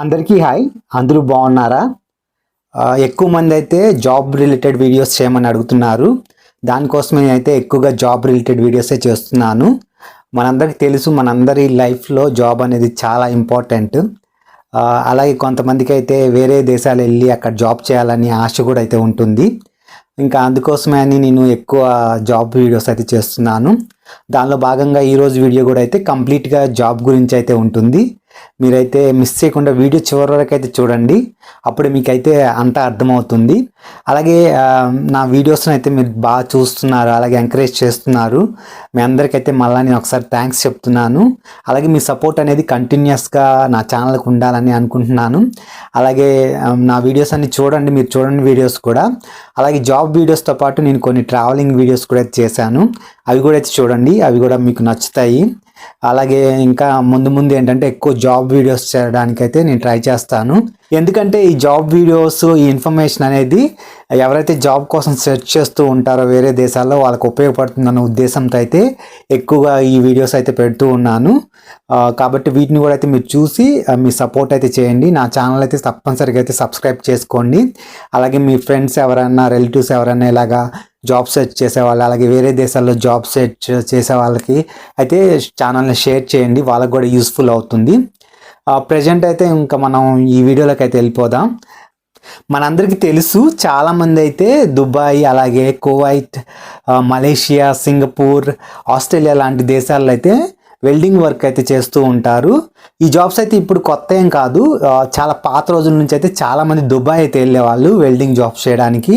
అందరికీ హాయ్. అందరూ బాగున్నారా? ఎక్కువ మంది అయితే జాబ్ రిలేటెడ్ వీడియోస్ చేయమని అడుగుతున్నారు. దానికోసమే అయితే ఎక్కువగా జాబ్ రిలేటెడ్ వీడియోసే చేస్తున్నాను. మనందరికీ తెలుసు మనందరి లైఫ్లో జాబ్ అనేది చాలా ఇంపార్టెంట్. అలాగే కొంతమందికి అయితే వేరే దేశాలు వెళ్ళి అక్కడ జాబ్ చేయాలని ఆశ కూడా అయితే ఉంటుంది. ఇంకా అందుకోసమే అని నేను ఎక్కువ జాబ్ వీడియోస్ అయితే చేస్తున్నాను. దానిలో భాగంగా ఈరోజు వీడియో కూడా అయితే కంప్లీట్గా జాబ్ గురించి అయితే ఉంటుంది. మీరైతే మిస్ చేయకుండా వీడియో చివరి వరకు అయితే చూడండి. అప్పుడు మీకైతే అంతా అర్థమవుతుంది. అలాగే నా వీడియోస్ని అయితే మీరు బాగా చూస్తున్నారు అలాగే ఎంకరేజ్ చేస్తున్నారు. మీ అందరికైతే మళ్ళీ నేను ఒకసారి థ్యాంక్స్ చెప్తున్నాను. అలాగే మీ సపోర్ట్ అనేది కంటిన్యూస్గా నా ఛానల్కి ఉండాలని అనుకుంటున్నాను. అలాగే నా వీడియోస్ అన్ని చూడండి మీరు చూడండి వీడియోస్ కూడా. అలాగే జాబ్ వీడియోస్తో పాటు నేను కొన్ని ట్రావెలింగ్ వీడియోస్ కూడా అయితే చేశాను. అవి కూడా అయితే చూడండి అవి కూడా మీకు నచ్చుతాయి. అలాగే ఇంకా ముందు ముందు ఏంటంటే ఎక్కువ జాబ్ వీడియోస్ చేయడానికైతే నేను ట్రై చేస్తాను. ఎందుకంటే ఈ జాబ్ వీడియోస్ ఈ ఇన్ఫర్మేషన్ అనేది ఎవరైతే జాబ్ కోసం సెర్చ్ చేస్తూ ఉంటారో వేరే దేశాల్లో వాళ్ళకి ఉపయోగపడుతుందన్న ఉద్దేశంతో అయితే ఎక్కువగా ఈ వీడియోస్ అయితే పెడుతూ ఉన్నాను. కాబట్టి వీటిని కూడా అయితే మీరు చూసి మీ సపోర్ట్ అయితే చేయండి. నా ఛానల్ అయితే తప్పనిసరిగా అయితే సబ్స్క్రైబ్ చేసుకోండి. అలాగే మీ ఫ్రెండ్స్ ఎవరైనా రిలేటివ్స్ ఎవరైనా ఇలాగా జాబ్ సెర్చ్ చేసేవాళ్ళు అలాగే వేరే దేశాల్లో జాబ్ సెర్చ్ చేసే వాళ్ళకి అయితే ఛానల్ని షేర్ చేయండి. వాళ్ళకి కూడా యూస్ఫుల్ అవుతుంది. ప్రజెంట్ అయితే ఇంకా మనం ఈ వీడియోలోకి అయితే వెళ్ళిపోదాం. మనందరికీ తెలుసు చాలామంది అయితే దుబాయ్ అలాగే కువైట్ మలేషియా సింగపూర్ ఆస్ట్రేలియా లాంటి దేశాల్లో అయితే వెల్డింగ్ వర్క్ అయితే చేస్తూ ఉంటారు. ఈ జాబ్స్ అయితే ఇప్పుడు కొత్త ఏం కాదు. చాలా పాత రోజుల నుంచి అయితే చాలామంది దుబాయ్ అయితే వెళ్ళేవాళ్ళు వెల్డింగ్ జాబ్స్ చేయడానికి.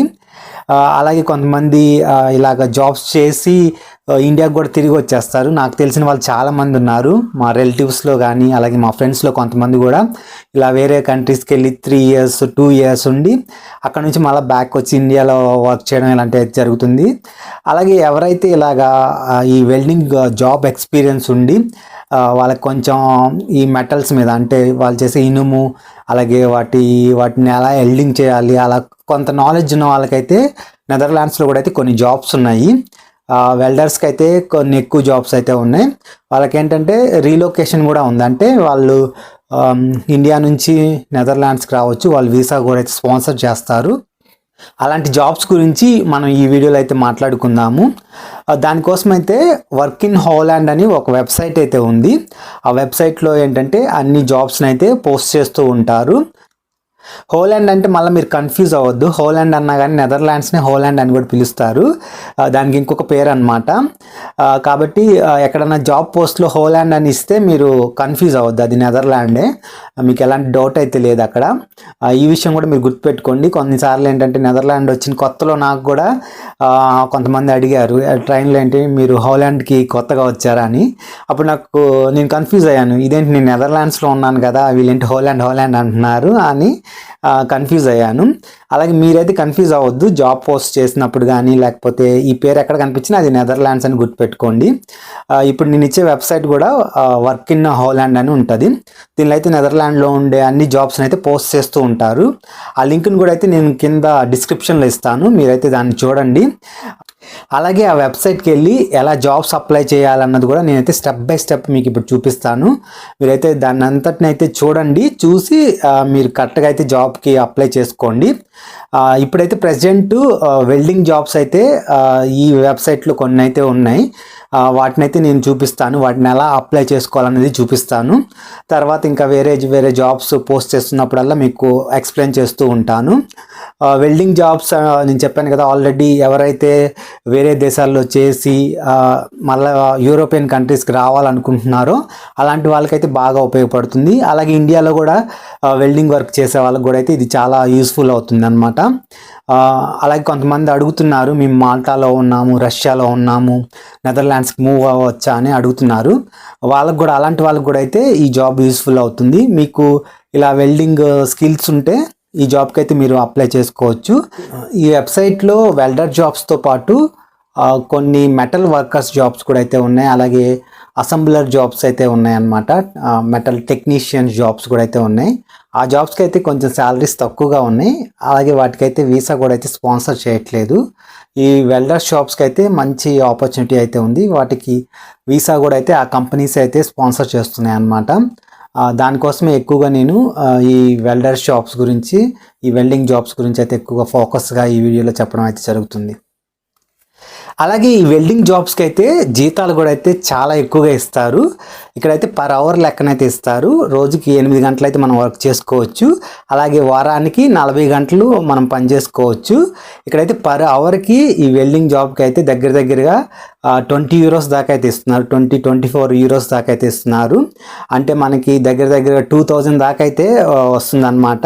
అలాగే కొంతమంది ఇలాగ జాబ్స్ చేసి ఇండియాకు ఇండియాకి కూడా తిరిగి వచ్చేస్తారు. నాకు తెలిసిన వాళ్ళు చాలామంది ఉన్నారు. మా రిలేటివ్స్లో కానీ అలాగే మా ఫ్రెండ్స్లో కొంతమంది కూడా ఇలా వేరే కంట్రీస్కి వెళ్ళి త్రీ ఇయర్స్ టూ ఇయర్స్ ఉండి అక్కడ నుంచి మళ్ళీ బ్యాక్ వచ్చి ఇండియాలో వర్క్ చేయడం ఇలాంటివి జరుగుతుంది. అలాగే ఎవరైతే ఇలాగా ఈ వెల్డింగ్ జాబ్ ఎక్స్పీరియన్స్ ఉండి వాళ్ళకి కొంచెం ఈ మెటల్స్ మీద అంటే వాళ్ళు చేసే ఇనుము అలాగే వాటి వాటిని ఎలా ఎల్డింగ్ చేయాలి అలా కొంత నాలెడ్జ్ ఉన్న వాళ్ళకైతే నెదర్లాండ్స్లో కూడా అయితే కొన్ని జాబ్స్ ఉన్నాయి. వెల్డర్స్కి అయితే కొన్ని ఎక్కువ జాబ్స్ అయితే ఉన్నాయి. వాళ్ళకి ఏంటంటే రీలొకేషన్ కూడా ఉంది. అంటే వాళ్ళు ఇండియా నుంచి నెదర్లాండ్స్కి రావచ్చు. వాళ్ళు వీసా కూడా అయితే స్పాన్సర్ చేస్తారు. అలాంటి జాబ్స్ గురించి మనం ఈ వీడియోలో అయితే మాట్లాడుకుందాము. దానికోసం అయితే వర్క్ ఇన్ హోలాండ్ అని ఒక వెబ్సైట్ అయితే ఉంది. ఆ వెబ్సైట్లో ఏంటంటే అన్ని జాబ్స్ని అయితే పోస్ట్ చేస్తూ ఉంటారు. హోలాండ్ అంటే మళ్ళీ మీరు కన్ఫ్యూజ్ అవ్వద్దు. హోలాండ్ అన్నా కానీ నెదర్లాండ్స్ని హోలాండ్ అని కూడా పిలుస్తారు. దానికి ఇంకొక పేరు అనమాట కాబట్టి ఎక్కడన్నా జాబ్ పోస్ట్లో హోలాండ్ అని ఇస్తే మీరు కన్ఫ్యూజ్ అవ్వద్దు. అది నెదర్లాండే. మీకు ఎలాంటి డౌట్ అయితే లేదు అక్కడ. ఈ విషయం కూడా మీరు గుర్తుపెట్టుకోండి. కొన్నిసార్లు ఏంటంటే నెదర్లాండ్ వచ్చిన కొత్తలో నాకు కూడా కొంతమంది అడిగారు ట్రైన్లో ఏంటి? మీరు హోలాండ్కి కొత్తగా వచ్చారా? అని. అప్పుడు నాకు నేను కన్ఫ్యూజ్ అయ్యాను. ఇదేంటి? నేను నెదర్లాండ్స్లో ఉన్నాను కదా. వీళ్ళేంటి హోలాండ్ హోలాండ్ అంటున్నారు? అని. కన్ఫ్యూజ్ అయ్యాను. అలాగే మీరైతే కన్ఫ్యూజ్ అవ్వద్దు. జాబ్ పోస్ట్ చేసినప్పుడు కానీ లేకపోతే ఈ పేరు ఎక్కడ కనిపించినా అది నెదర్లాండ్స్ అని గుర్తుపెట్టుకోండి. ఇప్పుడు నేను ఇచ్చే వెబ్సైట్ కూడా వర్క్ ఇన్ హోలాండ్ అని ఉంటుంది. దీనిలో అయితే నెదర్లాండ్లో ఉండే అన్ని జాబ్స్ని అయితే పోస్ట్ చేస్తూ ఉంటారు. ఆ లింక్ని కూడా అయితే నేను కింద డిస్క్రిప్షన్లో ఇస్తాను. మీరైతే దాన్ని చూడండి. అలాగే ఆ వెబ్సైట్కి వెళ్ళి ఎలా జాబ్స్ అప్లై చేయాలన్నది కూడా నేనైతే స్టెప్ బై స్టెప్ మీకు ఇప్పుడు చూపిస్తాను. మీరైతే దాన్ని అంతటినైతే చూడండి. చూసి మీరు కరెక్ట్గా అయితే జాబ్కి అప్లై చేసుకోండి. ఇప్పుడైతే ప్రజెంట్ వెల్డింగ్ జాబ్స్ అయితే ఈ వెబ్సైట్లో కొన్ని అయితే ఉన్నాయి. వాటినైతే నేను చూపిస్తాను. వాటిని ఎలా అప్లై చేసుకోవాలనేది చూపిస్తాను. తర్వాత ఇంకా వేరే వేరే జాబ్స్ పోస్ట్ చేస్తున్నప్పుడల్లా మీకు ఎక్స్ప్లెయిన్ చేస్తూ ఉంటాను. వెల్డింగ్ జాబ్స్ నేను చెప్పాను కదా ఆల్రెడీ ఎవరైతే వేరే దేశాల్లో చేసి మళ్ళీ మళ్ళా యూరోపియన్ కంట్రీస్కి రావాలనుకుంటున్నారో అలాంటి వాళ్ళకైతే బాగా ఉపయోగపడుతుంది. అలాగే ఇండియాలో కూడా వెల్డింగ్ వర్క్ చేసే వాళ్ళకి కూడా అయితే ఇది చాలా యూస్ఫుల్ అవుతుంది అనమాట అలాగే కొంతమంది అడుగుతున్నారు మేము మాల్టాలో ఉన్నాము రష్యాలో ఉన్నాము నెదర్లాండ్స్కి మూవ్ అవ్వచ్చా అని అడుగుతున్నారు. వాళ్ళకు కూడా అలాంటి వాళ్ళకి కూడా అయితే ఈ జాబ్ యూస్ఫుల్ అవుతుంది. మీకు ఇలా వెల్డింగ్ స్కిల్స్ ఉంటే ఈ జాబ్కి అయితే మీరు అప్లై చేసుకోవచ్చు. ఈ వెబ్సైట్లో వెల్డర్ జాబ్స్తో పాటు కొన్ని మెటల్ వర్కర్స్ జాబ్స్ కూడా అయితే ఉన్నాయి. అలాగే అసెంబ్లర్ జాబ్స్ అయితే ఉన్నాయి అన్నమాట మెటల్ టెక్నీషియన్స్ జాబ్స్ కూడా అయితే ఉన్నాయి. ఆ జాబ్స్కి అయితే కొంచెం శాలరీస్ తక్కువగా ఉన్నాయి. అలాగే వాటికైతే వీసా కూడా అయితే స్పాన్సర్ చేయట్లేదు. ఈ వెల్డర్ షాప్స్కి అయితే మంచి ఆపర్చునిటీ అయితే ఉంది. వాటికి వీసా కూడా అయితే ఆ కంపెనీస్ అయితే స్పాన్సర్ చేస్తున్నాయి అన్నమాట. దానికోసమే ఎక్కువగా నేను ఈ వెల్డర్ షాప్స్ గురించి ఈ వెల్డింగ్ జాబ్స్ గురించి అయితే ఎక్కువగా ఫోకస్గా ఈ వీడియోలో చెప్పడం అయితే జరుగుతుంది. అలాగే ఈ వెల్డింగ్ జాబ్స్కి అయితే జీతాలు కూడా అయితే చాలా ఎక్కువగా ఇస్తారు. ఇక్కడైతే పర్ అవర్ లెక్కనైతే ఇస్తారు. రోజుకి ఎనిమిది గంటలు అయితే మనం వర్క్ చేసుకోవచ్చు. అలాగే వారానికి నలభై గంటలు మనం పని చేసుకోవచ్చు. ఇక్కడైతే పర్ అవర్కి ఈ వెల్డింగ్ జాబ్కి అయితే దగ్గర దగ్గరగా ట్వంటీ యూరోస్ దాకా అయితే ఇస్తున్నారు. ట్వంటీ ట్వంటీ ఫోర్ యూరోస్ దాకా అయితే ఇస్తున్నారు. అంటే మనకి దగ్గర దగ్గర టూ థౌజండ్ దాకా అయితే వస్తుంది అనమాట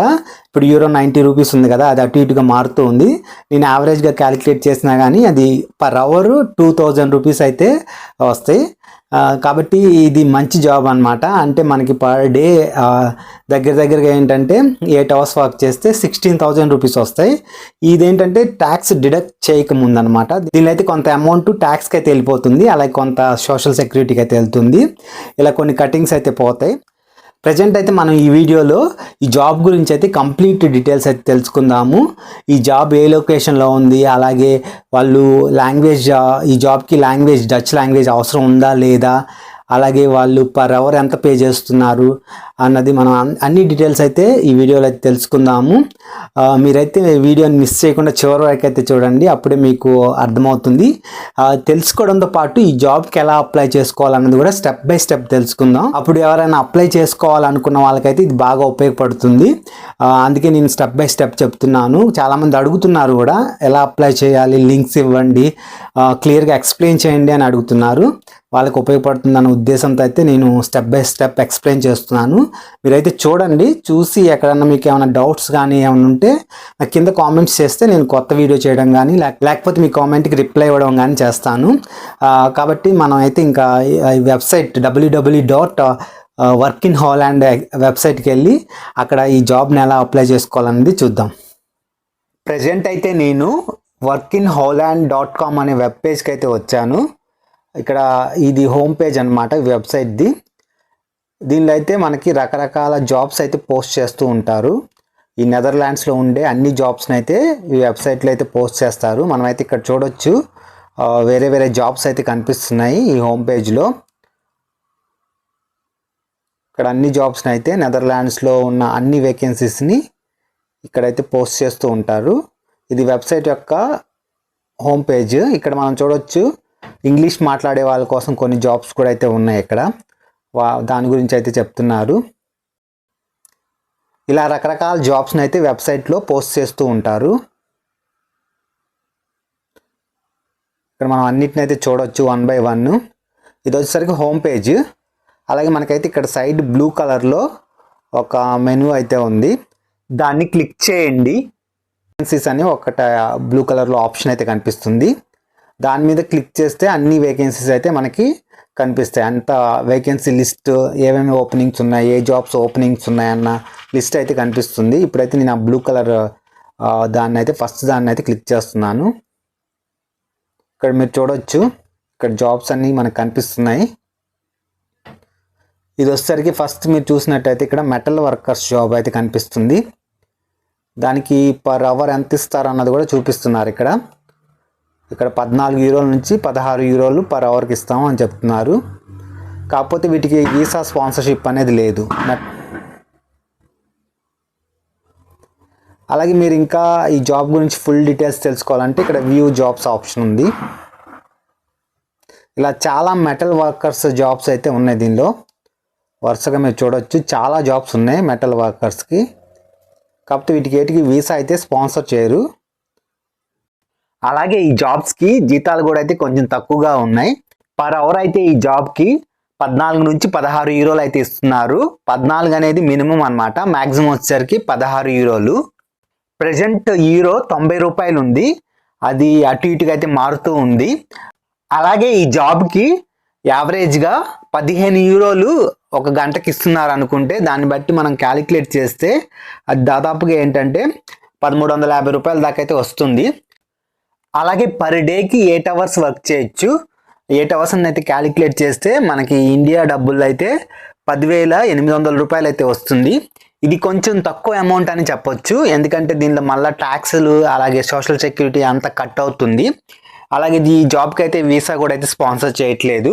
ఇప్పుడు యూరో నైంటీ రూపీస్ ఉంది కదా అది అటు ఇటుగా మారుతూ ఉంది. నేను యావరేజ్గా క్యాలిక్యులేట్ చేసినా కానీ అది per hour two thousand rupees అయితే వస్తాయి. కాబట్టి ఇది మంచి జాబ్ అనమాట అంటే మనకి పర్ డే దగ్గర దగ్గరగా ఏంటంటే ఎయిట్ అవర్స్ వర్క్ చేస్తే సిక్స్టీన్ థౌజండ్ రూపీస్ వస్తాయి. ఇదేంటంటే ట్యాక్స్ డిడక్ట్ చేయకముందనమాట దీనిలో అయితే కొంత అమౌంట్ ట్యాక్స్కి అయితే వెళ్ళిపోతుంది. అలాగే కొంత సోషల్ సెక్యూరిటీకి అయితే వెళ్తుంది. ఇలా కొన్ని కటింగ్స్ అయితే పోతాయి. ప్రజెంట్ అయితే మనం ఈ వీడియోలో ఈ జాబ్ గురించి అయితే కంప్లీట్ డీటెయిల్స్ అయితే తెలుసుకుందాము. ఈ జాబ్ ఏ లొకేషన్లో ఉంది? అలాగే వాళ్ళు లాంగ్వేజ్ ఈ జాబ్కి లాంగ్వేజ్ డచ్ లాంగ్వేజ్ అవసరం ఉందా లేదా? అలాగే వాళ్ళు పర్ అవర్ ఎంత పే చేస్తున్నారు? అన్నది మనం అన్ని డీటెయిల్స్ అయితే ఈ వీడియోలో అయితే తెలుసుకుందాము. మీరైతే వీడియోని మిస్ చేయకుండా చివరి వరకు అయితే చూడండి అప్పుడే మీకు అర్థమవుతుంది. తెలుసుకోవడంతో పాటు ఈ జాబ్కి ఎలా అప్లై చేసుకోవాలన్నది కూడా స్టెప్ బై స్టెప్ తెలుసుకుందాం. అప్పుడు ఎవరైనా అప్లై చేసుకోవాలనుకున్న వాళ్ళకైతే ఇది బాగా ఉపయోగపడుతుంది. అందుకే నేను స్టెప్ బై స్టెప్ చెప్తున్నాను. చాలామంది అడుగుతున్నారు కూడా ఎలా అప్లై చేయాలి లింక్స్ ఇవ్వండి క్లియర్గా ఎక్స్ప్లెయిన్ చేయండి అని అడుగుతున్నారు. వాళ్ళకి ఉపయోగపడుతుందన్న ఉద్దేశంతో అయితే నేను స్టెప్ బై స్టెప్ ఎక్స్ప్లెయిన్ చేస్తున్నాను. మీరైతే చూడండి చూసి ఎక్కడన్నా మీకు ఏమైనా డౌట్స్ కానీ ఏమైనా ఉంటే నాకు కింద కామెంట్స్ చేస్తే నేను కొత్త వీడియో చేయడం కానీ లేక- లేకపోతే మీ కామెంట్కి రిప్లై ఇవ్వడం కానీ చేస్తాను. కాబట్టి మనం అయితే ఇంకా website WWW dot work in Holland వెబ్సైట్కి వెళ్ళి అక్కడ ఈ జాబ్ని ఎలా అప్లై చేసుకోవాలనేది చూద్దాం. ప్రజెంట్ అయితే నేను work in Holland dot com అనే వెబ్ పేజ్కి అయితే వచ్చాను. ఇక్కడ ఇది హోమ్ పేజ్ అనమాట వెబ్సైట్ది దీనిలో అయితే మనకి రకరకాల జాబ్స్ అయితే పోస్ట్ చేస్తూ ఉంటారు. ఈ నెదర్లాండ్స్లో ఉండే అన్ని జాబ్స్ని అయితే ఈ వెబ్సైట్లో అయితే పోస్ట్ చేస్తారు. మనమైతే ఇక్కడ చూడొచ్చు. వేరే వేరే జాబ్స్ అయితే కనిపిస్తున్నాయి ఈ హోమ్ పేజ్లో. ఇక్కడ అన్ని జాబ్స్ని అయితే నెదర్లాండ్స్లో ఉన్న అన్ని వేకెన్సీస్ని ఇక్కడైతే పోస్ట్ చేస్తూ ఉంటారు. ఇది వెబ్సైట్ యొక్క హోమ్ పేజ్. ఇక్కడ మనం చూడొచ్చు. ఇంగ్లీష్ మాట్లాడే వాళ్ళ కోసం కొన్ని జాబ్స్ కూడా అయితే ఉన్నాయి ఇక్కడ. వా దాని గురించి అయితే చెప్తున్నారు. ఇలా రకరకాల జాబ్స్ని అయితే వెబ్సైట్లో పోస్ట్ చేస్తూ ఉంటారు. ఇక్కడ మనం అన్నిటిని అయితే చూడొచ్చు వన్ బై వన్. ఇది వచ్చేసరికి హోమ్ పేజ్. అలాగే మనకైతే ఇక్కడ సైడ్ బ్లూ కలర్లో ఒక మెనూ అయితే ఉంది. దాన్ని క్లిక్ చేయండి. వేకెన్సీస్ అని ఒకట బ్లూ కలర్లో ఆప్షన్ అయితే కనిపిస్తుంది. దాని మీద క్లిక్ చేస్తే అన్ని వేకెన్సీస్ అయితే మనకి కనిపిస్తాయి. అంత వేకెన్సీ లిస్ట్ ఏమేమి ఓపెనింగ్స్ ఉన్నాయి ఏ జాబ్స్ ఓపెనింగ్స్ ఉన్నాయన్న లిస్ట్ అయితే కనిపిస్తుంది. ఇప్పుడైతే నేను ఆ బ్లూ కలర్ దాన్ని అయితే ఫస్ట్ దాన్ని అయితే క్లిక్ చేస్తున్నాను. ఇక్కడ మీరు చూడొచ్చు. ఇక్కడ జాబ్స్ అన్నీ మనకు కనిపిస్తున్నాయి. ఇది వచ్చేసరికి ఫస్ట్ మీరు చూసినట్టయితే ఇక్కడ మెటల్ వర్కర్స్ జాబ్ అయితే కనిపిస్తుంది. దానికి పర్ అవర్ ఎంత ఇస్తారు అన్నది కూడా చూపిస్తున్నారు ఇక్కడ. ఇక్కడ పద్నాలుగు యూరోల నుంచి పదహారు యూరోలు పర్ అవర్కి ఇస్తాము అని చెప్తున్నారు. కాకపోతే వీటికి వీసా స్పాన్సర్షిప్ అనేది లేదు. అలాగే మీరు ఇంకా ఈ జాబ్ గురించి ఫుల్ డీటెయిల్స్ తెలుసుకోవాలంటే ఇక్కడ వ్యూ జాబ్స్ ఆప్షన్ ఉంది. ఇలా చాలా మెటల్ వర్కర్స్ జాబ్స్ అయితే ఉన్నాయి దీనిలో. వరుసగా మీరు చూడొచ్చు. చాలా జాబ్స్ ఉన్నాయి మెటల్ వర్కర్స్కి. కాకపోతే వీటికి వీటికి వీసా అయితే స్పాన్సర్ చేయరు. అలాగే ఈ జాబ్స్కి జీతాలు కూడా అయితే కొంచెం తక్కువగా ఉన్నాయి. పర్ అవర్ అయితే ఈ జాబ్కి పద్నాలుగు నుంచి పదహారు యూరోలు అయితే ఇస్తున్నారు. పద్నాలుగు అనేది మినిమం అనమాట మ్యాక్సిమం వచ్చేసరికి పదహారు యూరోలు ప్రజెంట్ యూరో తొంభై రూపాయలు ఉంది. అది అటు ఇటుగా అయితే మారుతూ ఉంది. అలాగే ఈ జాబ్కి యావరేజ్గా పదిహేను యూరోలు ఒక గంటకి ఇస్తున్నారు అనుకుంటే దాన్ని బట్టి మనం క్యాలిక్యులేట్ చేస్తే అది దాదాపుగా ఏంటంటే పదమూడు వందల యాభై రూపాయల దాకా అయితే వస్తుంది. అలాగే పర్ డేకి ఎయిట్ అవర్స్ వర్క్ చేయొచ్చు. ఎయిట్ అవర్స్ అయితే క్యాలిక్యులేట్ చేస్తే మనకి ఇండియా డబ్బులు అయితే పదివేల ఎనిమిది వందల రూపాయలు అయితే వస్తుంది. ఇది కొంచెం తక్కువ అమౌంట్ అని చెప్పొచ్చు. ఎందుకంటే దీనిలో మళ్ళీ ట్యాక్సులు అలాగే సోషల్ సెక్యూరిటీ అంతా కట్ అవుతుంది. అలాగే ఈ జాబ్కి అయితే వీసా కూడా అయితే స్పాన్సర్ చేయట్లేదు.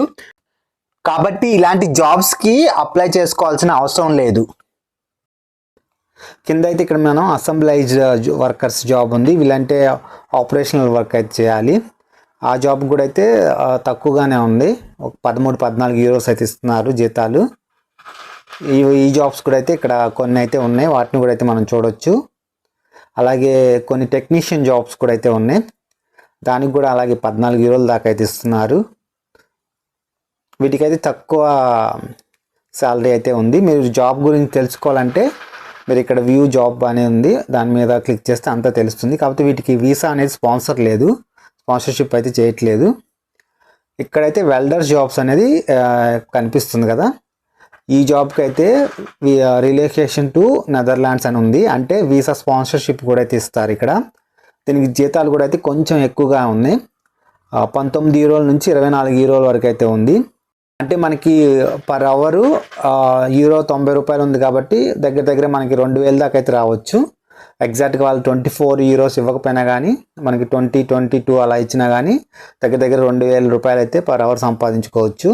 కాబట్టి ఇలాంటి జాబ్స్కి అప్లై చేసుకోవాల్సిన అవసరం లేదు. కింద అయితే ఇక్కడ మనం అసెంబ్లైజ్డ్ వర్కర్స్ జాబ్ ఉంది. వీళ్ళంటే ఆపరేషనల్ వర్క్ అయితే చేయాలి. ఆ జాబ్ కూడా అయితే uh, తక్కువగానే ఉంది. ఒక పదమూడు పద్నాలుగు యూరోస్ అయితే ఇస్తున్నారు జీతాలు. ఈ ఈ జాబ్స్ కూడా అయితే ఇక్కడ కొన్ని అయితే ఉన్నాయి. వాటిని కూడా అయితే మనం చూడొచ్చు. అలాగే కొన్ని టెక్నీషియన్ జాబ్స్ కూడా అయితే ఉన్నాయి. దానికి కూడా అలాగే పద్నాలుగు యూరోల దాకా అయితే ఇస్తున్నారు. వీటికైతే తక్కువ um, శాలరీ అయితే ఉంది. మీరు జాబ్ గురించి తెలుసుకోవాలంటే మీరు ఇక్కడ వ్యూ జాబ్ అనేది ఉంది దాని మీద క్లిక్ చేస్తే అంతా తెలుస్తుంది. కాకపోతే వీటికి వీసా అనేది స్పాన్సర్ లేదు. స్పాన్సర్షిప్ అయితే చేయట్లేదు. ఇక్కడైతే వెల్డర్స్ జాబ్స్ అనేది కనిపిస్తుంది కదా. ఈ జాబ్కి అయితే రిలేకేషన్ టు నెదర్లాండ్స్ అని ఉంది. అంటే వీసా స్పాన్సర్షిప్ కూడా అయితే ఇస్తారు ఇక్కడ. దీనికి జీతాలు కూడా అయితే కొంచెం ఎక్కువగా ఉన్నాయి. పంతొమ్మిది యూరోల నుంచి ఇరవై నాలుగు యూరోల వరకు అయితే ఉంది. అంటే మనకి పర్ అవరు యూరో తొంభై రూపాయలు ఉంది కాబట్టి దగ్గర దగ్గర మనకి రెండు వేల దాకా అయితే రావచ్చు. ఎగ్జాక్ట్గా వాళ్ళు ట్వంటీ ఫోర్ యూరోస్ ఇవ్వకపోయినా కానీ మనకి ట్వంటీ ట్వంటీ టూ అలా ఇచ్చినా కానీ దగ్గర దగ్గర రెండు వేల రూపాయలు అయితే పర్ అవర్ సంపాదించుకోవచ్చు.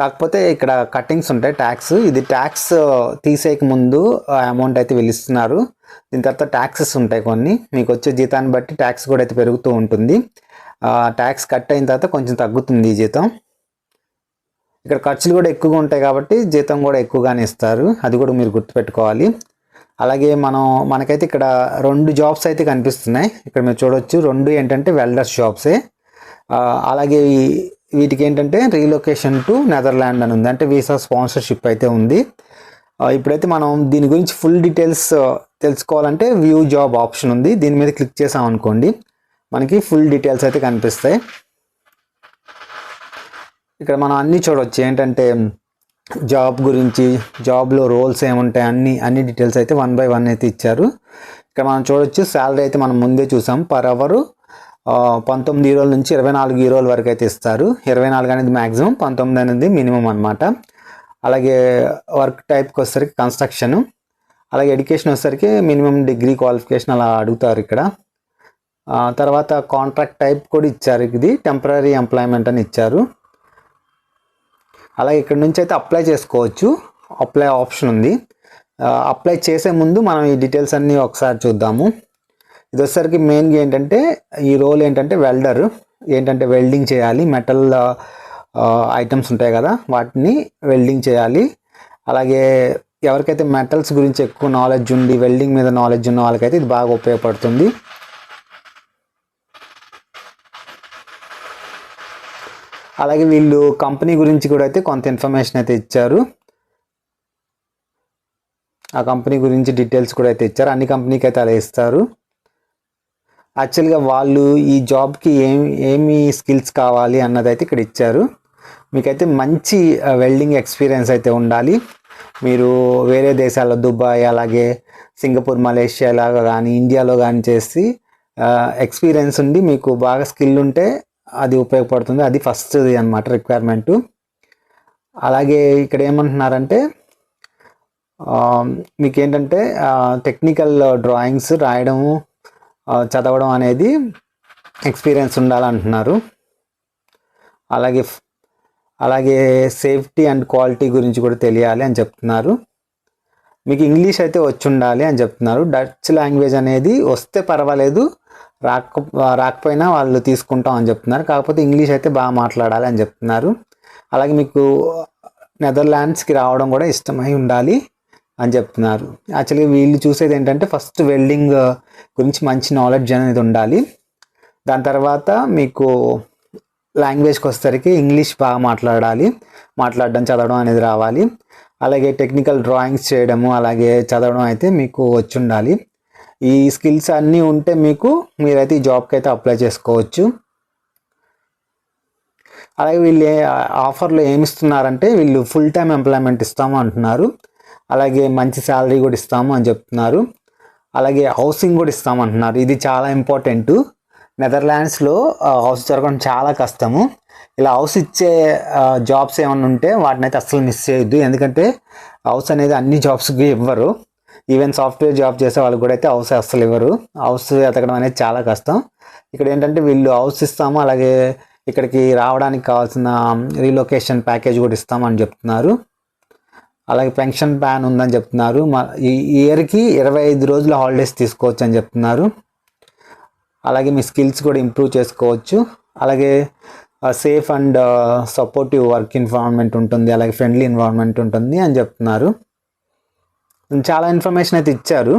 కాకపోతే ఇక్కడ కట్టింగ్స్ ఉంటాయి ట్యాక్స్ ఇది ట్యాక్స్ తీసేయక ముందు అమౌంట్ అయితే వెళ్ళిస్తున్నారు దీని తర్వాత ట్యాక్సెస్ ఉంటాయి కొన్ని. మీకు వచ్చే జీతాన్ని బట్టి ట్యాక్స్ కూడా అయితే పెరుగుతూ ఉంటుంది. ట్యాక్స్ కట్ అయిన తర్వాత కొంచెం తగ్గుతుంది ఈ జీతం. ఇక్కడ ఖర్చులు కూడా ఎక్కువగా ఉంటాయి కాబట్టి జీతం కూడా ఎక్కువగానే ఇస్తారు. అది కూడా మీరు గుర్తుపెట్టుకోవాలి. అలాగే మనం మనకైతే ఇక్కడ రెండు జాబ్స్ అయితే కనిపిస్తున్నాయి. ఇక్కడ మీరు చూడొచ్చు రెండు ఏంటంటే వెల్డర్స్ జాబ్సే. అలాగే వీటికి ఏంటంటే రీలొకేషన్ టు నెదర్లాండ్ అని ఉంది. అంటే వీసా స్పాన్సర్షిప్ అయితే ఉంది. ఇప్పుడైతే మనం దీని గురించి ఫుల్ డీటెయిల్స్ తెలుసుకోవాలంటే వ్యూ జాబ్ ఆప్షన్ ఉంది. దీని మీద క్లిక్ చేసాం అనుకోండి మనకి ఫుల్ డీటెయిల్స్ అయితే కనిపిస్తాయి. ఇక్కడ మనం అన్నీ చూడవచ్చు ఏంటంటే జాబ్ గురించి జాబ్లో రోల్స్ ఏముంటాయి అన్ని అన్ని డీటెయిల్స్ అయితే వన్ బై వన్ అయితే ఇచ్చారు. ఇక్కడ మనం చూడొచ్చు శాలరీ అయితే మనం ముందే చూసాం. పర్ అవరు పంతొమ్మిది ఈరోల నుంచి ఇరవై నాలుగు ఈరోల వరకు అయితే ఇస్తారు. ఇరవై నాలుగు అనేది మ్యాక్సిమం పంతొమ్మిది అనేది మినిమం అనమాట అలాగే వర్క్ టైప్కి వచ్చేసరికి కన్స్ట్రక్షన్. అలాగే ఎడ్యుకేషన్ వచ్చేసరికి మినిమం డిగ్రీ క్వాలిఫికేషన్ అలా అడుగుతారు ఇక్కడ. తర్వాత కాంట్రాక్ట్ టైప్ కూడా ఇచ్చారు. ఇది టెంపరీ ఎంప్లాయ్మెంట్ అని ఇచ్చారు. అలాగే ఇక్కడ నుంచి అయితే అప్లై చేసుకోవచ్చు. అప్లై ఆప్షన్ ఉంది. అప్లై చేసే ముందు మనం ఈ డీటెయిల్స్ అన్నీ ఒకసారి చూద్దాము. ఇది వచ్చేసరికి మెయిన్గా ఏంటంటే ఈ రోల్ ఏంటంటే వెల్డర్ ఏంటంటే వెల్డింగ్ చేయాలి. మెటల్ ఐటమ్స్ ఉంటాయి కదా వాటిని వెల్డింగ్ చేయాలి. అలాగే ఎవరికైతే మెటల్స్ గురించి ఎక్కువ నాలెడ్జ్ ఉండి వెల్డింగ్ మీద నాలెడ్జ్ ఉన్న వాళ్ళకైతే ఇది బాగా ఉపయోగపడుతుంది. అలాగే వీళ్ళు కంపెనీ గురించి కూడా అయితే కొంత ఇన్ఫర్మేషన్ అయితే ఇచ్చారు. ఆ కంపెనీ గురించి డీటెయిల్స్ కూడా అయితే ఇచ్చారు. అన్ని కంపెనీకి అయితే అలా ఇస్తారు. యాక్చువల్గా వాళ్ళు ఈ జాబ్కి ఏం ఏమి స్కిల్స్ కావాలి అన్నది అయితే ఇక్కడ ఇచ్చారు. మీకైతే మంచి వెల్డింగ్ ఎక్స్పీరియన్స్ అయితే ఉండాలి. మీరు వేరే దేశాల్లో దుబాయ్ అలాగే సింగపూర్ మలేషియా లాగా కానీ ఇండియాలో కానీ చేసి ఎక్స్పీరియన్స్ ఉండి మీకు బాగా స్కిల్ ఉంటే అది ఉపయోగపడుతుంది. అది ఫస్ట్ అనమాట రిక్వైర్మెంట్ అలాగే ఇక్కడ ఏమంటున్నారంటే మీకు ఏంటంటే టెక్నికల్ డ్రాయింగ్స్ రాయడము చదవడం అనేది ఎక్స్పీరియన్స్ ఉండాలంటున్నారు. అలాగే అలాగే సేఫ్టీ అండ్ క్వాలిటీ గురించి కూడా తెలియాలి అని చెప్తున్నారు. మీకు ఇంగ్లీష్ అయితే వచ్చి ఉండాలి అని చెప్తున్నారు. డచ్ లాంగ్వేజ్ అనేది వస్తే పర్వాలేదు. రాక రాకపోయినా వాళ్ళు తీసుకుంటాం అని చెప్తున్నారు. కాకపోతే ఇంగ్లీష్ అయితే బాగా మాట్లాడాలి అని చెప్తున్నారు. అలాగే మీకు నెదర్లాండ్స్కి రావడం కూడా ఇష్టమై ఉండాలి అని చెప్తున్నారు. యాక్చువల్గా వీళ్ళు చూసేది ఏంటంటే ఫస్ట్ వెల్డింగ్ గురించి మంచి నాలెడ్జ్ అనేది ఉండాలి. దాని తర్వాత మీకు లాంగ్వేజ్కి వచ్చేసరికి ఇంగ్లీష్ బాగా మాట్లాడాలి. మాట్లాడడం చదవడం అనేది రావాలి. అలాగే టెక్నికల్ డ్రాయింగ్స్ చేయడము అలాగే చదవడం అయితే మీకు వచ్చి ఉండాలి. ఈ స్కిల్స్ అన్నీ ఉంటే మీకు మీరైతే ఈ జాబ్కి అయితే అప్లై చేసుకోవచ్చు. అలాగే వీళ్ళు ఏ- ఆఫర్లో ఏమి ఇస్తున్నారంటే వీళ్ళు ఫుల్ టైం ఎంప్లాయ్మెంట్ ఇస్తాము అంటున్నారు. అలాగే మంచి శాలరీ కూడా ఇస్తాము అని చెప్తున్నారు. అలాగే హౌసింగ్ కూడా ఇస్తాము అంటున్నారు. ఇది చాలా ఇంపార్టెంట్. నెదర్లాండ్స్లో హౌస్ దొరకడం చాలా కష్టము. ఇలా హౌస్ ఇచ్చే జాబ్స్ ఏమైనా ఉంటే వాటిని అయితే అస్సలు మిస్ చేయొద్దు. ఎందుకంటే హౌస్ అనేది అన్ని జాబ్స్కి ఇవ్వరు. ఈవెన్ సాఫ్ట్వేర్ జాబ్ చేసే వాళ్ళు కూడా అయితే హౌస్ అస్సలు ఇవ్వరు. హౌస్ ఎతకడం అనేది చాలా కష్టం. ఇక్కడ ఏంటంటే వీళ్ళు హౌస్ ఇస్తాము అలాగే ఇక్కడికి రావడానికి కావాల్సిన రీలొకేషన్ ప్యాకేజ్ కూడా ఇస్తామని చెప్తున్నారు. అలాగే పెన్షన్ ప్లాన్ ఉందని చెప్తున్నారు. మా ఈ ఇయర్కి ఇరవై ఐదు రోజుల హాలిడేస్ తీసుకోవచ్చు అని చెప్తున్నారు. అలాగే మీ స్కిల్స్ కూడా ఇంప్రూవ్ చేసుకోవచ్చు. అలాగే safe and supportive work environment ఉంటుంది. అలాగే ఫ్రెండ్లీ ఎన్వైరాన్మెంట్ ఉంటుంది అని చెప్తున్నారు. చాలా ఇన్ఫర్మేషన్ అయితే ఇచ్చారు.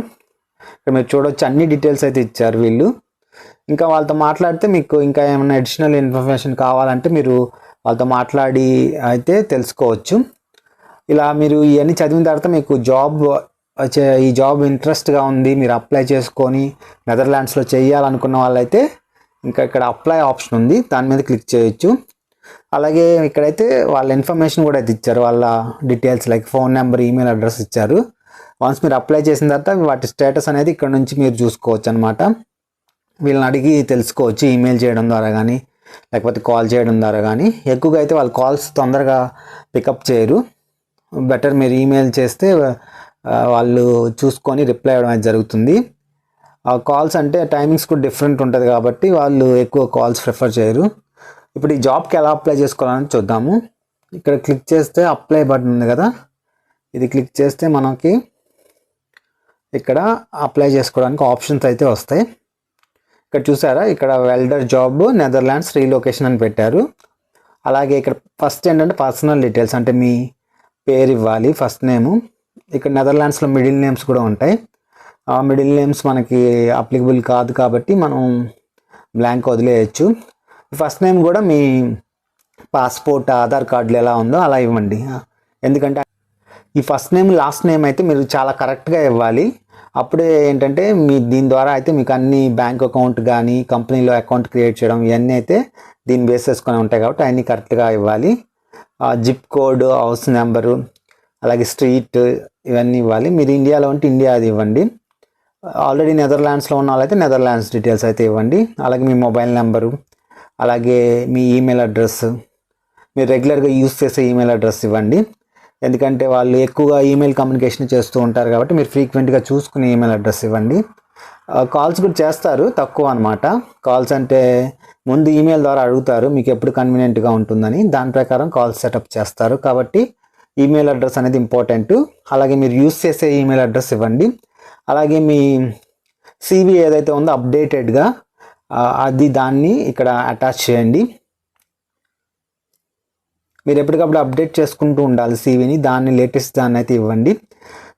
ఇక్కడ మీరు చూడొచ్చు అన్ని డీటెయిల్స్ అయితే ఇచ్చారు వీళ్ళు. ఇంకా వాళ్ళతో మాట్లాడితే మీకు ఇంకా ఏమైనా అడిషనల్ ఇన్ఫర్మేషన్ కావాలంటే మీరు వాళ్ళతో మాట్లాడి అయితే తెలుసుకోవచ్చు. ఇలా మీరు ఇవన్నీ చదివిన తర్వాత మీకు జాబ్ ఈ జాబ్ ఇంట్రెస్ట్గా ఉంది మీరు అప్లై చేసుకొని నెదర్లాండ్స్లో చేయాలనుకున్న వాళ్ళైతే ఇంకా ఇక్కడ అప్లై ఆప్షన్ ఉంది దాని మీద క్లిక్ చేయొచ్చు. అలాగే ఇక్కడైతే వాళ్ళ ఇన్ఫర్మేషన్ కూడా అయితే ఇచ్చారు వాళ్ళ details like phone number email address ఇచ్చారు. వన్స్ మీరు అప్లై చేసిన తర్వాత వాటి స్టేటస్ అనేది ఇక్కడ నుంచి మీరు చూసుకోవచ్చు అనమాట వీళ్ళని అడిగి తెలుసుకోవచ్చు ఈమెయిల్ చేయడం ద్వారా కానీ లేకపోతే కాల్ చేయడం ద్వారా కానీ ఎక్కువగా అయితే వాళ్ళు కాల్స్ తొందరగా పికప్ చేయరు. బెటర్ మీరు ఈమెయిల్ చేస్తే వాళ్ళు చూసుకొని రిప్లై అవ్వడం అనేది జరుగుతుంది. ఆ కాల్స్ అంటే టైమింగ్స్ కూడా డిఫరెంట్ ఉంటుంది కాబట్టి వాళ్ళు ఎక్కువ కాల్స్ ప్రిఫర్ చేయరు. ఇప్పుడు ఈ జాబ్కి ఎలా అప్లై చేసుకోవాలని చూద్దాము. ఇక్కడ క్లిక్ చేస్తే అప్లై బటన్ ఉంది కదా. ఇది క్లిక్ చేస్తే మనకి ఇక్కడ అప్లై చేసుకోవడానికి ఆప్షన్స్ అయితే వస్తాయి. ఇక్కడ చూసారా? ఇక్కడ వెల్డర్ జాబ్ నెదర్లాండ్స్ రీలొకేషన్ అని పెట్టారు. అలాగే ఇక్కడ ఫస్ట్ ఏంటంటే పర్సనల్ డీటెయిల్స్ అంటే మీ పేరు ఇవ్వాలి ఫస్ట్ నేము ఇక్కడ నెదర్లాండ్స్లో మిడిల్ నేమ్స్ కూడా ఉంటాయి. ఆ మిడిల్ నేమ్స్ మనకి అప్లికబుల్ కాదు కాబట్టి మనం బ్లాంక్ వదిలేయచ్చు. ఫస్ట్ నేమ్ కూడా మీ పాస్పోర్ట్ ఆధార్ కార్డులు ఎలా ఉందో అలా ఇవ్వండి. ఎందుకంటే ఈ ఫస్ట్ నేమ్ లాస్ట్ నేమ్ అయితే మీరు చాలా కరెక్ట్గా ఇవ్వాలి. అప్పుడే ఏంటంటే మీ దీని ద్వారా అయితే మీకు అన్ని బ్యాంక్ అకౌంట్ కానీ కంపెనీలో అకౌంట్ క్రియేట్ చేయడం ఇవన్నీ అయితే దీన్ని బేస్ చేసుకొని ఉంటాయి కాబట్టి అన్నీ కరెక్ట్గా ఇవ్వాలి. జిప్ కోడ్ హౌస్ నెంబరు అలాగే స్ట్రీట్ ఇవన్నీ ఇవ్వాలి. మీరు ఇండియాలో ఉంటే ఇండియా అది ఇవ్వండి. ఆల్రెడీ నెదర్లాండ్స్లో ఉన్న వాళ్ళైతే నెదర్లాండ్స్ డీటెయిల్స్ అయితే ఇవ్వండి. అలాగే మీ మొబైల్ నెంబరు అలాగే మీ ఈమెయిల్ అడ్రస్ మీరు రెగ్యులర్గా యూస్ చేసే ఈమెయిల్ అడ్రస్ ఇవ్వండి. ఎందుకంటే వాళ్ళు ఎక్కువగా ఈమెయిల్ కమ్యూనికేషన్ చేస్తూ ఉంటారు కాబట్టి మీరు ఫ్రీక్వెంట్గా చూసుకుని ఈమెయిల్ అడ్రస్ ఇవ్వండి. కాల్స్ కూడా చేస్తారు తక్కువ అనమాట కాల్స్ అంటే ముందు ఈమెయిల్ ద్వారా అడుగుతారు మీకు ఎప్పుడు కన్వీనియంట్గా ఉంటుందని. దాని ప్రకారం కాల్స్ సెటప్ చేస్తారు. కాబట్టి ఈమెయిల్ అడ్రస్ అనేది ఇంపార్టెంట్ అలాగే మీరు యూస్ చేసే ఈమెయిల్ అడ్రస్ ఇవ్వండి. అలాగే మీ సివి ఏదైతే ఉందో అప్డేటెడ్గా అది దాన్ని ఇక్కడ అటాచ్ చేయండి. మీరు ఎప్పటికప్పుడు అప్డేట్ చేసుకుంటూ ఉండాలి సీవీని దాన్ని లేటెస్ట్ దాన్ని అయితే ఇవ్వండి.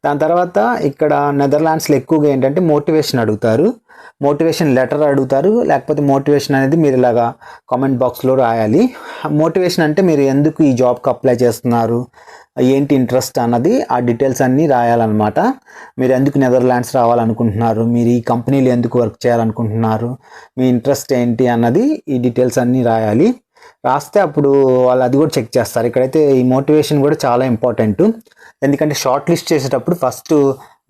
దాని తర్వాత ఇక్కడ నెదర్లాండ్స్లో ఎక్కువగా ఏంటంటే మోటివేషన్ అడుగుతారు. మోటివేషన్ లెటర్ అడుగుతారు. లేకపోతే మోటివేషన్ అనేది మీరు ఇలాగా కామెంట్ బాక్స్లో రాయాలి. మోటివేషన్ అంటే మీరు ఎందుకు ఈ జాబ్కి అప్లై చేస్తున్నారు? ఏంటి ఇంట్రెస్ట్ అన్నది ఆ డీటెయిల్స్ అన్నీ రాయాలన్నమాట. మీరు ఎందుకు నెదర్లాండ్స్ రావాలనుకుంటున్నారు? మీరు ఈ కంపెనీలు ఎందుకు వర్క్ చేయాలనుకుంటున్నారు? మీ ఇంట్రెస్ట్ ఏంటి అన్నది ఈ డీటెయిల్స్ అన్నీ రాయాలి. రాస్తే అప్పుడు వాళ్ళు అది కూడా చెక్ చేస్తారు. ఇక్కడైతే ఈ మోటివేషన్ కూడా చాలా ఇంపార్టెంట్. ఎందుకంటే షార్ట్ లిస్ట్ చేసేటప్పుడు ఫస్ట్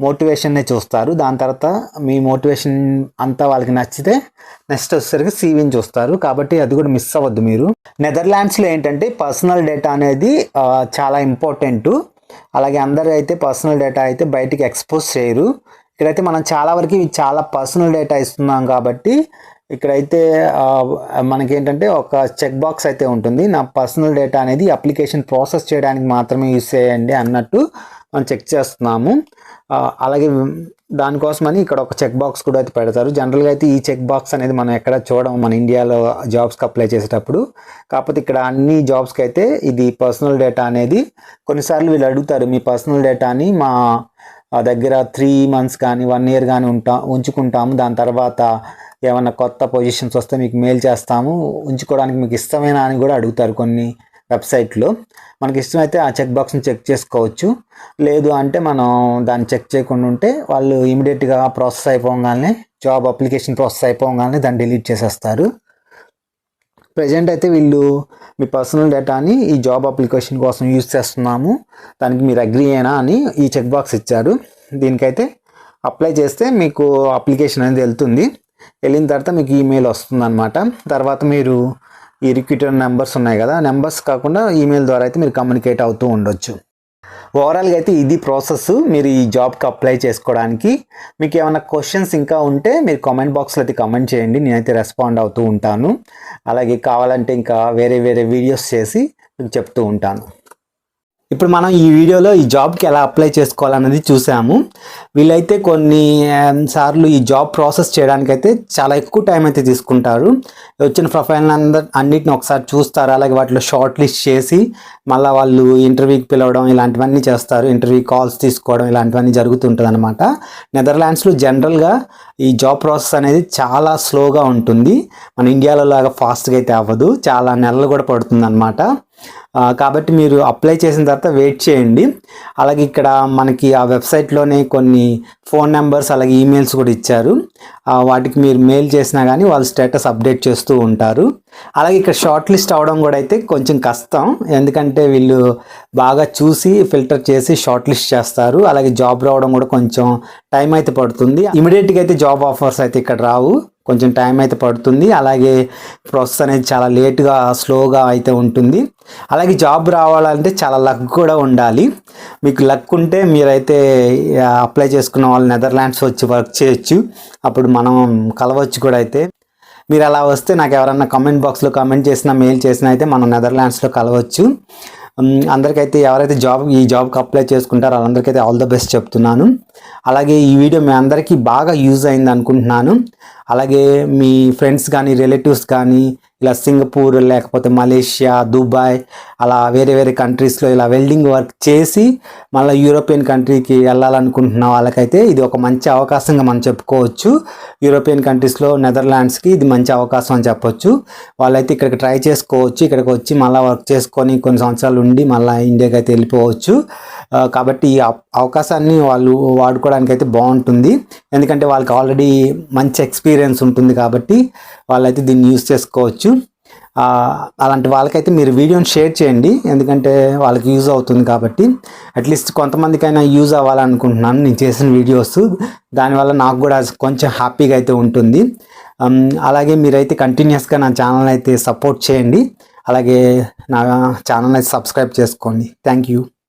మోటివేషన్నే చూస్తారు. దాని తర్వాత మీ మోటివేషన్ అంతా వాళ్ళకి నచ్చితే నెక్స్ట్ వచ్చేసరికి సీవీని చూస్తారు. కాబట్టి అది కూడా మిస్ అవ్వద్దు మీరు. నెదర్లాండ్స్లో ఏంటంటే పర్సనల్ డేటా అనేది చాలా ఇంపార్టెంట్. అలాగే అందరూ అయితే పర్సనల్ డేటా అయితే బయటికి ఎక్స్పోజ్ చేయరు. ఇక్కడైతే మనం చాలా వరకు చాలా పర్సనల్ డేటా ఇస్తున్నాం కాబట్టి ఇక్కడైతే మనకి మనకేంటంటే ఒక చెక్ బాక్స్ అయితే ఉంటుంది. నా పర్సనల్ డేటా అనేది అప్లికేషన్ ప్రాసెస్ చేయడానికి మాత్రమే యూస్ చేయండి అన్నట్టు మనం చెక్ చేస్తున్నాము. అలాగే దానికోసమని ఇక్కడ ఒక చెక్ బాక్స్ కూడా అయితే పెడతారు. జనరల్గా అయితే ఈ చెక్ బాక్స్ అనేది మనం ఎక్కడ చూడడం మన ఇండియాలో జాబ్స్కి అప్లై చేసేటప్పుడు. కాకపోతే ఇక్కడ అన్ని జాబ్స్కి అయితే ఇది పర్సనల్ డేటా అనేది కొన్నిసార్లు వీళ్ళు అడుగుతారు మీ పర్సనల్ డేటాని మా దగ్గర త్రీ మంత్స్ కానీ వన్ ఇయర్ కానీ ఉంటా ఉంచుకుంటాము. దాని తర్వాత ఏమన్నా కొత్త పొజిషన్స్ వస్తే మీకు మెయిల్ చేస్తాము ఉంచుకోవడానికి మీకు ఇష్టమేనా అని కూడా అడుగుతారు కొన్ని వెబ్సైట్లో. మనకి ఇష్టమైతే ఆ చెక్ బాక్స్ని చెక్ చేసుకోవచ్చు. లేదు అంటే మనం దాన్ని చెక్ చేయకుండా ఉంటే వాళ్ళు ఇమీడియట్గా ప్రాసెస్ అయిపోగానే జాబ్ అప్లికేషన్ ప్రాసెస్ అయిపోగానే దాన్ని డిలీట్ చేసేస్తారు. ప్రజెంట్ అయితే వీళ్ళు మీ పర్సనల్ డేటాని ఈ జాబ్ అప్లికేషన్ కోసం యూజ్ చేస్తున్నాము. దానికి మీరు అగ్రీ అయినా అని ఈ చెక్ బాక్స్ ఇచ్చారు. దీనికైతే అప్లై చేస్తే మీకు అప్లికేషన్ అనేది వెళ్తుంది. వెళ్ళిన తర్వాత మీకు ఈమెయిల్ వస్తుంది అనమాట తర్వాత మీరు ఈ రిక్యూటర్ నెంబర్స్ ఉన్నాయి కదా నెంబర్స్ కాకుండా ఈమెయిల్ ద్వారా అయితే మీరు కమ్యూనికేట్ అవుతూ ఉండొచ్చు. ఓవరాల్గా అయితే ఇది ప్రాసెస్ మీరు ఈ జాబ్కి అప్లై చేసుకోవడానికి. మీకు ఏమైనా క్వశ్చన్స్ ఇంకా ఉంటే మీరు కామెంట్ బాక్స్లో అయితే కమెంట్ చేయండి నేనైతే రెస్పాండ్ అవుతూ ఉంటాను. అలాగే కావాలంటే ఇంకా వేరే వేరే వీడియోస్ చేసి మీకు చెప్తూ ఉంటాను. ఇప్పుడు మనం ఈ వీడియోలో ఈ జాబ్కి ఎలా అప్లై చేసుకోవాలన్నది చూసాము. వీళ్ళైతే కొన్ని సార్లు ఈ జాబ్ ప్రాసెస్ చేయడానికైతే చాలా ఎక్కువ టైం అయితే తీసుకుంటారు. వచ్చిన ప్రొఫైల్ అందరు అన్నిటిని ఒకసారి చూస్తారు? అలాగే వాటిలో షార్ట్ లిస్ట్ చేసి మళ్ళీ వాళ్ళు ఇంటర్వ్యూకి పిలవడం ఇలాంటివన్నీ చేస్తారు. ఇంటర్వ్యూ కాల్స్ తీసుకోవడం ఇలాంటివన్నీ జరుగుతుంటుంది అనమాట నెదర్లాండ్స్లో జనరల్గా ఈ జాబ్ ప్రాసెస్ అనేది చాలా స్లోగా ఉంటుంది. మన ఇండియాలో లాగా ఫాస్ట్గా అయితే అవ్వదు. చాలా నెలలు కూడా పడుతుంది అనమాట కాబట్టి మీరు అప్లై చేసిన తర్వాత వెయిట్ చేయండి. అలాగే ఇక్కడ మనకి ఆ వెబ్సైట్లోనే కొన్ని ఫోన్ నెంబర్స్ అలాగే ఈమెయిల్స్ కూడా ఇచ్చారు. వాటికి మీరు మెయిల్ చేసినా కానీ వాళ్ళు స్టేటస్ అప్డేట్ చేస్తూ ఉంటారు. అలాగే ఇక్కడ షార్ట్ లిస్ట్ అవడం కూడా అయితే కొంచెం కష్టం. ఎందుకంటే వీళ్ళు బాగా చూసి ఫిల్టర్ చేసి షార్ట్ లిస్ట్ చేస్తారు. అలాగే జాబ్ రావడం కూడా కొంచెం టైం అయితే పడుతుంది. ఇమీడియట్గా అయితే జాబ్ ఆఫర్స్ అయితే ఇక్కడ రావు. కొంచెం టైం అయితే పడుతుంది. అలాగే ప్రాసెస్ అనేది చాలా లేట్గా స్లోగా అయితే ఉంటుంది. అలాగే జాబ్ రావాలంటే చాలా లక్ కూడా ఉండాలి. మీకు లక్ ఉంటే మీరైతే అప్లై చేసుకున్న వాళ్ళు నెదర్లాండ్స్ వచ్చి వర్క్ చేయొచ్చు. అప్పుడు మనం కలవచ్చు కూడా అయితే. మీరు అలా వస్తే నాకు ఎవరన్నా కమెంట్ బాక్స్లో కమెంట్ చేసినా మెయిల్ చేసినా అయితే మనం నెదర్లాండ్స్లో కలవచ్చు. అందరికైతే ఎవరైతే జాబ్ ఈ జాబ్కి అప్లై చేసుకుంటారో వాళ్ళందరికైతే ఆల్ ద బెస్ట్ చెప్తున్నాను. అలాగే ఈ వీడియో మీ అందరికీ బాగా యూజ్ అయింది అనుకుంటున్నాను. అలాగే మీ ఫ్రెండ్స్ కానీ రిలేటివ్స్ కానీ ఇలా సింగపూర్ లేకపోతే మలేషియా దుబాయ్ అలా వేరే వేరే కంట్రీస్లో ఇలా వెల్డింగ్ వర్క్ చేసి మళ్ళీ యూరోపియన్ కంట్రీకి వెళ్ళాలనుకుంటున్న వాళ్ళకైతే ఇది ఒక మంచి అవకాశంగా మనం చెప్పుకోవచ్చు. యూరోపియన్ కంట్రీస్లో నెదర్లాండ్స్కి ఇది మంచి అవకాశం అని చెప్పొచ్చు. వాళ్ళైతే ఇక్కడికి ట్రై చేసుకోవచ్చు. ఇక్కడికి వచ్చి మళ్ళీ వర్క్ చేసుకొని కొన్ని సంవత్సరాలు ఉండి మళ్ళీ ఇండియాకి అయితే వెళ్ళిపోవచ్చు కాబట్టి ఈ అవకాశాన్ని వాళ్ళు వాడుకోవడానికి అయితే బాగుంటుంది. ఎందుకంటే వాళ్ళకి ఆల్రెడీ మంచి ఎక్స్పీరియన్స్ ఉంటుంది కాబట్టి వాళ్ళైతే దీన్ని యూస్ చేసుకోవచ్చు. అలాంటి వాళ్ళకైతే మీరు వీడియోని షేర్ చేయండి. ఎందుకంటే వాళ్ళకి యూజ్ అవుతుంది కాబట్టి. అట్లీస్ట్ కొంతమందికైనా యూజ్ అవ్వాలనుకుంటున్నాను నేను చేసిన వీడియోస్ దానివల్ల నాకు కూడా కొంచెం హ్యాపీగా అయితే ఉంటుంది. Um, అలాగే మీరైతే కంటిన్యూస్గా నా ఛానల్ అయితే సపోర్ట్ చేయండి. అలాగే నా ఛానల్ అయితే సబ్స్క్రైబ్ చేసుకోండి. Thank you